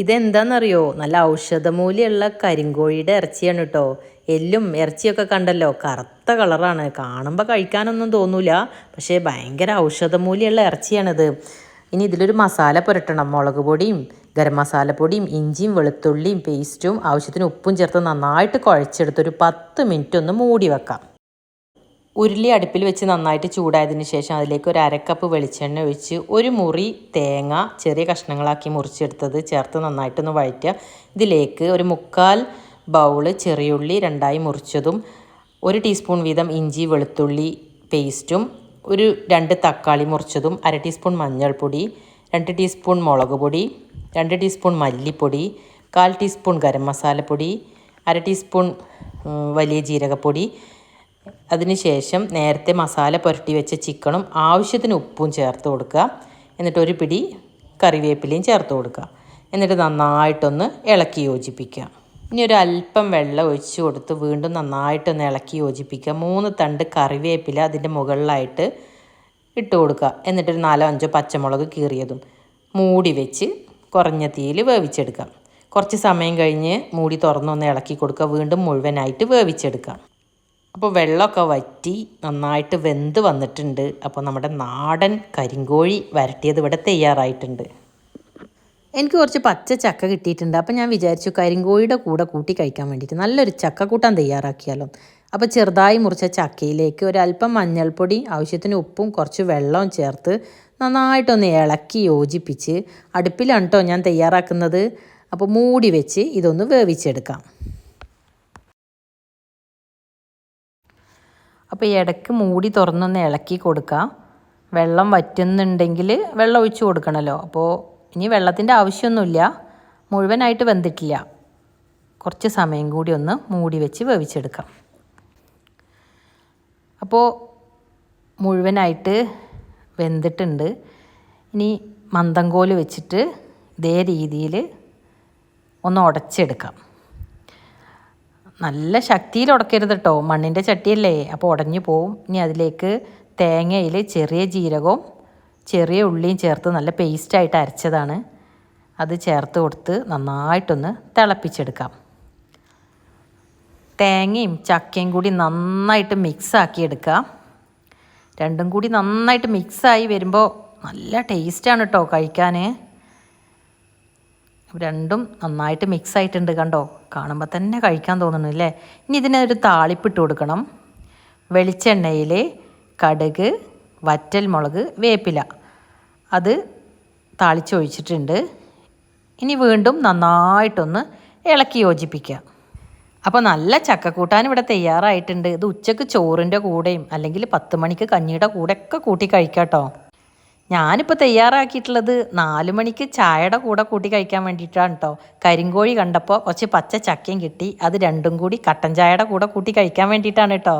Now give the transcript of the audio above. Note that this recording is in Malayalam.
ഇതെന്താണെന്നറിയോ നല്ല ഔഷധമൂല്യമുള്ള കരിങ്കോഴിയുടെ ഇറച്ചിയാണ് കേട്ടോ എല്ലും ഇറച്ചിയൊക്കെ കണ്ടല്ലോ. കറുത്ത കളറാണ്. കാണുമ്പോൾ കഴിക്കാനൊന്നും തോന്നൂല. പക്ഷേ ഭയങ്കര ഔഷധമൂല്യമുള്ള ഇറച്ചിയാണിത്. ഇനി ഇതിലൊരു മസാല പുരട്ടണം. മുളക് പൊടിയും ഗരം മസാലപ്പൊടിയും ഇഞ്ചിയും വെളുത്തുള്ളിയും പേസ്റ്റും ആവശ്യത്തിന് ഉപ്പും ചേർത്ത് നന്നായിട്ട് കുഴച്ചെടുത്ത് ഒരു പത്ത് മിനിറ്റ് ഒന്ന് മൂടി വെക്കാം. ഉരുളി അടുപ്പിൽ വെച്ച് നന്നായിട്ട് ചൂടായതിന് ശേഷം അതിലേക്ക് ഒരു അരക്കപ്പ് വെളിച്ചെണ്ണ ഒഴിച്ച് ഒരു മുറി തേങ്ങ ചെറിയ കഷ്ണങ്ങളാക്കി മുറിച്ചെടുത്തത് ചേർത്ത് നന്നായിട്ടൊന്ന് വഴറ്റുക. ഇതിലേക്ക് ഒരു മുക്കാൽ ബൗൾ ചെറിയുള്ളി രണ്ടായി മുറിച്ചതും ഒരു ടീസ്പൂൺ വീതം ഇഞ്ചി വെളുത്തുള്ളി പേസ്റ്റും ഒരു രണ്ട് തക്കാളി മുറിച്ചതും അര ടീസ്പൂൺ മഞ്ഞൾപ്പൊടി രണ്ട് ടീസ്പൂൺ മുളക് പൊടി രണ്ട് ടീസ്പൂൺ മല്ലിപ്പൊടി കാൽ ടീസ്പൂൺ ഗരം മസാലപ്പൊടി അര ടീസ്പൂൺ വലിയ ജീരകപ്പൊടി അതിനുശേഷം നേരത്തെ മസാല പുരട്ടി വെച്ച ചിക്കനും ആവശ്യത്തിന് ഉപ്പും ചേർത്ത് കൊടുക്കുക. എന്നിട്ട് ഒരു പിടി കറിവേപ്പിലയും ചേർത്ത് കൊടുക്കുക. എന്നിട്ട് നന്നായിട്ടൊന്ന് ഇളക്കി യോജിപ്പിക്കുക. ഇനി ഒരു അല്പം വെള്ളം ഒഴിച്ച് കൊടുത്ത് വീണ്ടും നന്നായിട്ടൊന്ന് ഇളക്കി യോജിപ്പിക്കുക. മൂന്ന് തണ്ട് കറിവേപ്പില അതിന്റെ മുകളിലായിട്ട് ഇട്ട് കൊടുക്കുക. എന്നിട്ടൊരു നാലോ അഞ്ചോ പച്ചമുളക് കീറിയതും മൂടി വെച്ച് കുറഞ്ഞ തീയിൽ വേവിച്ചെടുക്കാം കുറച്ച് സമയം കഴിഞ്ഞ് മൂടി തുറന്നൊന്ന് ഇളക്കി കൊടുക്കുക. വീണ്ടും മുഴുവനായിട്ട് വേവിച്ചെടുക്കാം അപ്പോൾ വെള്ളമൊക്കെ വറ്റി നന്നായിട്ട് വെന്ത് വന്നിട്ടുണ്ട്. അപ്പോൾ നമ്മുടെ നാടൻ കരിങ്കോഴി വരട്ടിയത് ഇവിടെ തയ്യാറായിട്ടുണ്ട്. എനിക്ക് കുറച്ച് പച്ച ചക്ക കിട്ടിയിട്ടുണ്ട്. അപ്പോൾ ഞാൻ വിചാരിച്ചു കരിങ്കോഴിയുടെ കൂടെ കൂട്ടി കഴിക്കാൻ വേണ്ടിയിട്ട് നല്ലൊരു ചക്ക കൂട്ടാൻ തയ്യാറാക്കിയാലോ. അപ്പോൾ ചെറുതായി മുറിച്ച ചക്കയിലേക്ക് ഒരല്പം മഞ്ഞൾപ്പൊടി ആവശ്യത്തിന് ഉപ്പും കുറച്ച് വെള്ളവും ചേർത്ത് നന്നായിട്ടൊന്ന് ഇളക്കി യോജിപ്പിച്ച് അടുപ്പിലാണ് കേട്ടോ ഞാൻ തയ്യാറാക്കുന്നത്. അപ്പോൾ മൂടി വെച്ച് ഇതൊന്ന് വേവിച്ചെടുക്കാം. അപ്പോൾ ഇടയ്ക്ക് മൂടി തുറന്നൊന്ന് ഇളക്കി കൊടുക്കുക വെള്ളം വറ്റുന്നുണ്ടെങ്കിൽ വെള്ളം ഒഴിച്ചു കൊടുക്കണമല്ലോ അപ്പോൾ ഇനി വെള്ളത്തിന്റെ ആവശ്യമൊന്നുമില്ല. മുഴുവനായിട്ട് വെന്തിട്ടില്ല. കുറച്ച് സമയം കൂടി ഒന്ന് മൂടി വെച്ച് വേവിച്ചെടുക്കാം. അപ്പോൾ മുഴുവനായിട്ട് വെന്തിട്ടുണ്ട്. ഇനി മന്ദംകോൽ വെച്ചിട്ട് ഇതേ രീതിയിൽ ഒന്ന് ഉടച്ചെടുക്കാം. നല്ല ശക്തിയിൽ ഉടക്കരുത് കേട്ടോ മണ്ണിന്റെ ചട്ടിയല്ലേ? അപ്പോൾ ഉടഞ്ഞു പോവും. ഇനി അതിലേക്ക് തേങ്ങയിൽ ചെറിയ ജീരകവും ചെറിയ ഉള്ളിയും ചേർത്ത് നല്ല പേസ്റ്റായിട്ട് അരച്ചതാണ്. അത് ചേർത്ത് കൊടുത്ത് നന്നായിട്ടൊന്ന് തിളപ്പിച്ചെടുക്കാം. തേങ്ങയും ചക്കയും കൂടി നന്നായിട്ട് മിക്സാക്കി എടുക്കാം രണ്ടും കൂടി നന്നായിട്ട് മിക്സായി വരുമ്പോൾ നല്ല ടേസ്റ്റാണ് കേട്ടോ കഴിക്കാൻ രണ്ടും നന്നായിട്ട് മിക്സ് ആയിട്ടുണ്ട് കണ്ടോ? കാണുമ്പോൾ തന്നെ കഴിക്കാൻ തോന്നുന്നു അല്ലേ ഇനി ഇതിനൊരു താളിപ്പിട്ട് കൊടുക്കണം. വെളിച്ചെണ്ണയിൽ കടുക് വറ്റൽ മുളക് വേപ്പില. അത് താളിച്ചൊഴിച്ചിട്ടുണ്ട്. ഇനി വീണ്ടും നന്നായിട്ടൊന്ന് ഇളക്കി യോജിപ്പിക്കുക അപ്പോൾ നല്ല ചക്കക്കൂട്ടാൻ ഇവിടെ തയ്യാറായിട്ടുണ്ട്. ഇത് ഉച്ചയ്ക്ക് ചോറിന്റെ കൂടെയും അല്ലെങ്കിൽ പത്ത് മണിക്ക് കഞ്ഞിയുടെ കൂടെയൊക്കെ കൂട്ടി കഴിക്കാം കേട്ടോ ഞാനിപ്പോൾ തയ്യാറാക്കിയിട്ടുള്ളത് നാല് മണിക്ക് ചായയുടെ കൂടെ കൂട്ടി കഴിക്കാൻ വേണ്ടിയിട്ടാണ് കേട്ടോ കരിങ്കോഴി കണ്ടപ്പോൾ കുറച്ച് പച്ച ചക്കയും കിട്ടി. അത് രണ്ടും കൂടി കട്ടൻ ചായയുടെ കൂടെ കൂട്ടി കഴിക്കാൻ വേണ്ടിയിട്ടാണ് കേട്ടോ